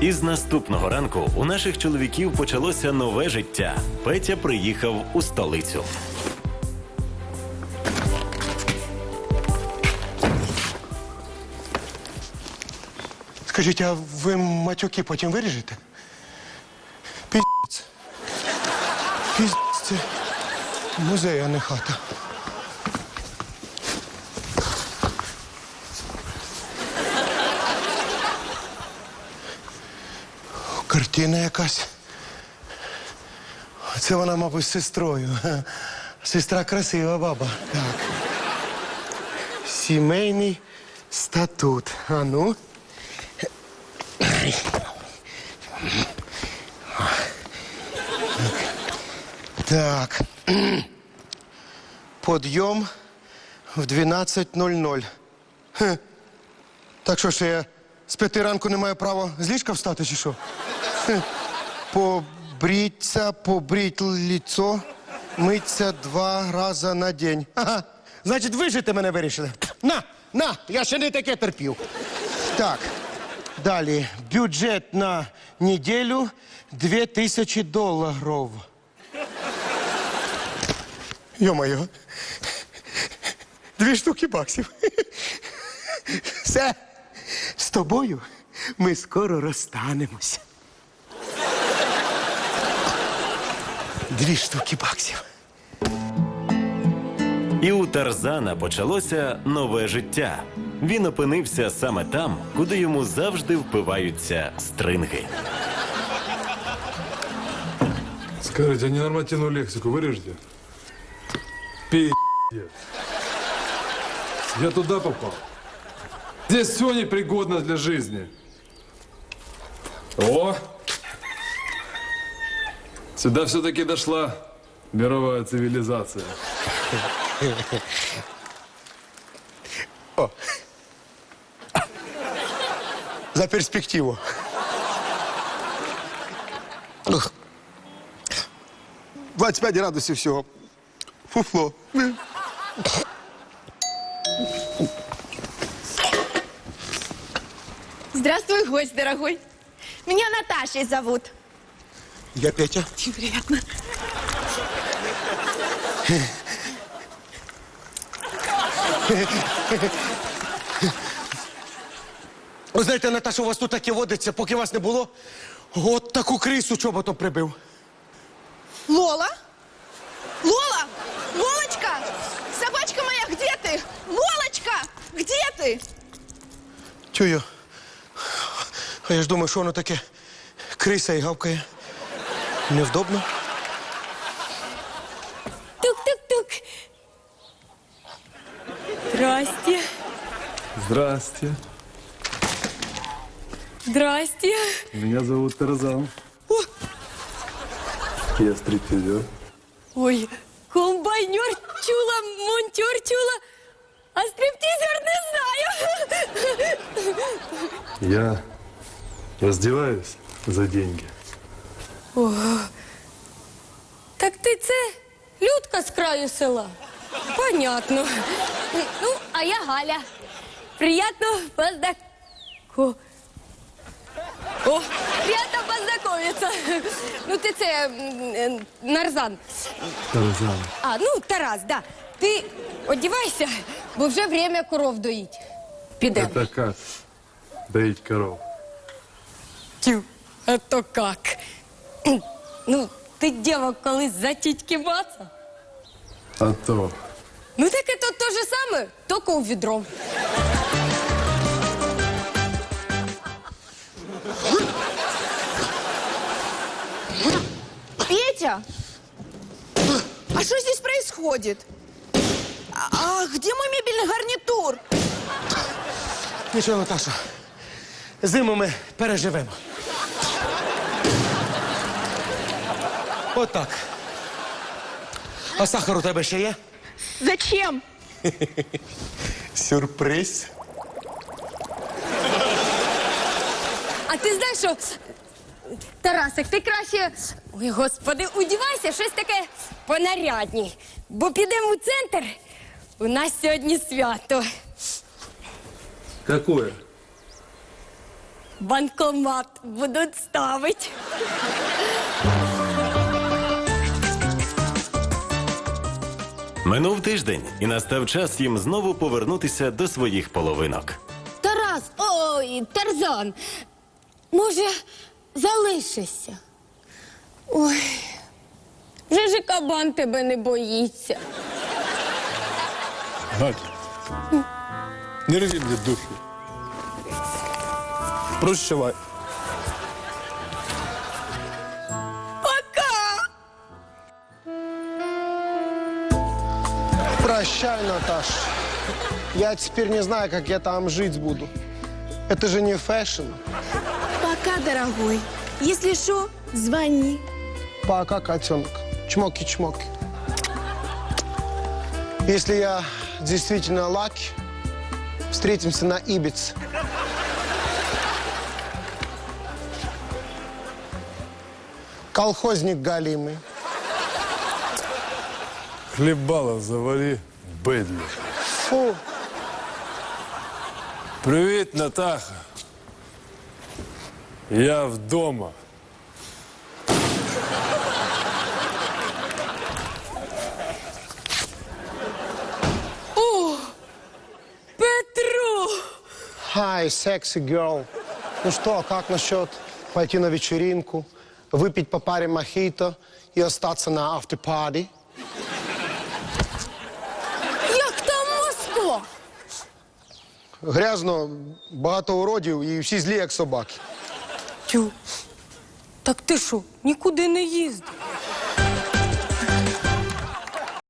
Із наступного ранку у наших чоловіків почалося нове життя. Петя приїхав у столицю. Скажіть, а ви матюки потім виріжете? Піздець. Піздець. Музей, а не хата. Картина якась. Це вона, мабуть, з сестрою. Сестра красива баба. Так. Сімейний статут. А ну. Так. Подйом в 12.00. Хе. Так що ж я з п'яти ранку не маю права з ліжка встати, чи що? Хе. Побріться, побріть ліцо, миться два рази на день. Ага. Значить, вижити мене вирішили. На, на, я ще не таке терпів. Так. Далі. Бюджет на неділю 2000 доларів. Йо-моє. Дві штуки баксів. Все. З тобою ми скоро розстанемося. Дві штуки баксів. І у Тарзана почалося нове життя. Він опинився саме там, куди йому завжди впиваються стринги. Скажите, а ненормативную лексику вырежете? Пи***ец. Я туда попал. Здесь все непригодно для жизни. О! Сюда все-таки дошла мировая цивилизация. За перспективу. Ух. 25 градусів всього. Фуфло. Здравствуй, гость дорогой. Меня Наташей зовут. Я Петя. Очень приятно. Ви знаєте, Наташа, у вас тут таке водиться, поки вас не було. От таку крису чоботом прибив. Лола? Лола? Лолочка? Собачка моя, где ты? Лолочка, где ты? Чую. А я ж думаю, що воно таке криса і гавкає. Невдобно. Тук-тук-тук. Здрасте. Здрасте. Здрасте. Меня зовут Тарзан. Я стриптизер. Ой, комбайнер чула, монтер чула, а стриптизер не знаю. Я раздеваюсь за деньги. Так ти це Людка з краю села. Понятно. Ну, а я Галя. Приятно познако... О, приятно познакомиться. Ну, ти це Нарзан. Тарзан. А, ну, Тарас, да. Ти одівайся, бо вже время коров доїть. Підемо. Это как? Доить коров. Тю, а то как? Ну, ти дівок колись за тітьки мацав? А то. Ну так это то же самое, только у відром. Петя? А что здесь происходит? А, а где мой мебельный гарнитур? Нічого, Наташа. Зиму ми переживемо. Отак. А сахар у тебе ще є? Зачем? Сюрприз. А ти знаєш, що Тарасик, ти краще, ой, господи, удівайся, щось таке понарядні. Бо підемо у центр. У нас сьогодні свято. Какое? банкомат будуть ставити. Минув тиждень, і настав час їм знову повернутися до своїх половинок. Тарас, ой, Тарзан, може, залишишся? Ой, вже ж кабан тебе не боїться. Надя, не мне душу. Прощавай. Прощай, Наташ. Я теперь не знаю, как я там жить буду. Это же не фэшн. Пока, дорогой. Если что, звони. Пока, котенок. Чмоки-чмоки. Если я действительно лаки, встретимся на Ибице. Колхозник галимый. Хлебало завали, быдло. Фу. Привіт, Натаха. Я вдома. Петро! Hi, sexy girl. Ну что, как насчет пойти на вечеринку, выпить по паре мохито и остаться на автопади? Як Москва? Грязно, багато уродів і всі злі, як собаки. Тю, так ти що, нікуди не їздив?